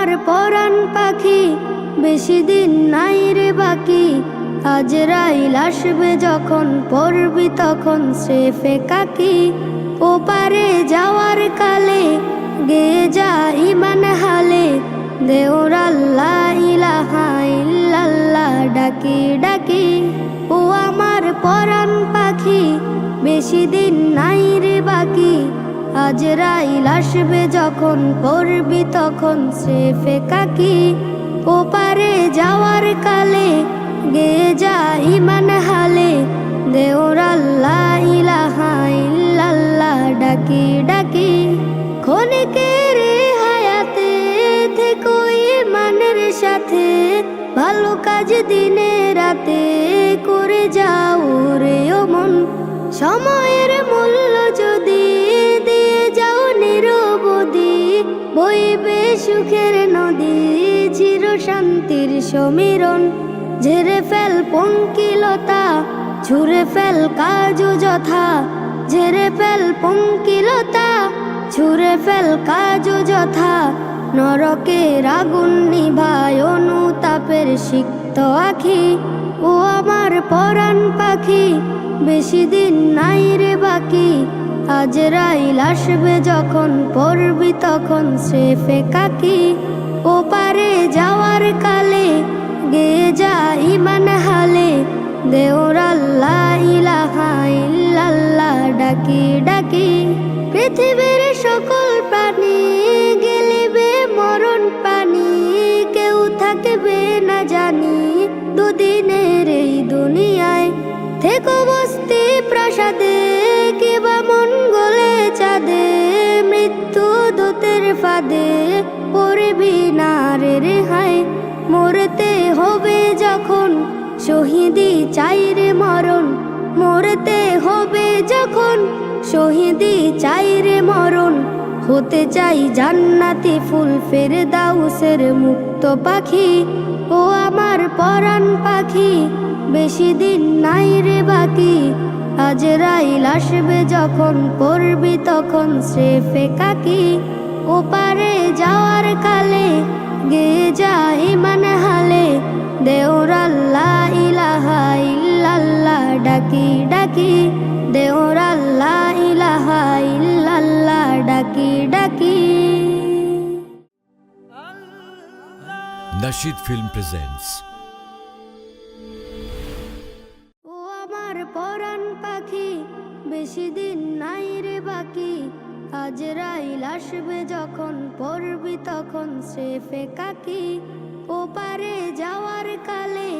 আমার পরাণ পাখি, বেশি দিন নাই রে বাকি। আজ রাইল আসবে যখন পড়বি তখন সে ফেকাকি ওপারে যাওয়ার কালে গে যা ইমান হালে। দেওর ডাকি ডাকি, ও আমার পরাণ পাখি, বেশি দিন নাই রে বাকি। আজ রাইল আসবে যখন পড়বি তখন সে ফেকাকি ওপারে যাওয়ার কালে গে যা ইমান হালে। দেওর আল্লাহ ইলাহা ইল্লাল্লাহ ডাকি ডাকি। ক্ষণিকের হায়াতে থেকো ইমানের সাথে। ভালো কাজ দিনে রাতে করে যাও রে ও মন। সময়ের মূল্য বইবে সুখের নদী, চির শান্তির সমীরণ। ঝেড়ে ফেল পঙ্কিলতা, ছুঁড়ে ফেল কাজু যথা। ঝেড়ে ফেল পঙ্কিলতা, ছুঁড়ে ফেল কাজু যথা। নরকের আগুন নিভায় অনুতাপের সিক্ত আখি। ও আমার পরাণ পাখি, বেশি দিন নাই রে বাকি। আজ রাইল আসবে যখন পড়বি তখন সে কাকি। ও পারে যাওয়ার কালে গে যা ইমান হালে। দেওর আল্লাহ ইলাহা ডাকি ডাকি। পৃথিবীর সকল প্রাণী গেলিবে মরণ পানি। কেউ থাকবে না জানি দুদিনের এই দুনিয়ায়। থেকো বস্তি প্রাসাদে কিবা মঙ্গলে চাঁদে, মৃত্যু দূতের ফাঁদে, পড়বি না রে রেহাই মরতে হবে যখন শহীদি চাই মরণ। মরতে হবে যখন শহীদি চাই মরণ। হতে চাই জান্নাতি ফুল, ফের দাউসের মুক্ত পাখি। ও আমার পরাণ পাখি, বেশি দিন নাই রে বাকি। আজ রাইল আসবে যখন পড়বি তখন সে ফেকাকি ওপারে যাওয়ার কালে গে যা ইমান হালে, দেওর আল্লাহ ইলাহা ইল্লাল্লাহ, ডাকি ডাকি, দেওর আল্লাহ ইলাহা ইল্লাল্লাহ, ডাকি ডাকি। Nashid Film presents পরাণ পাখি, বেশি দিন নাই রে বাকি। আজ রাইল আসবে যখন পড়বি তখন, সে ফেকাকি ওপারে যাওয়ার কালে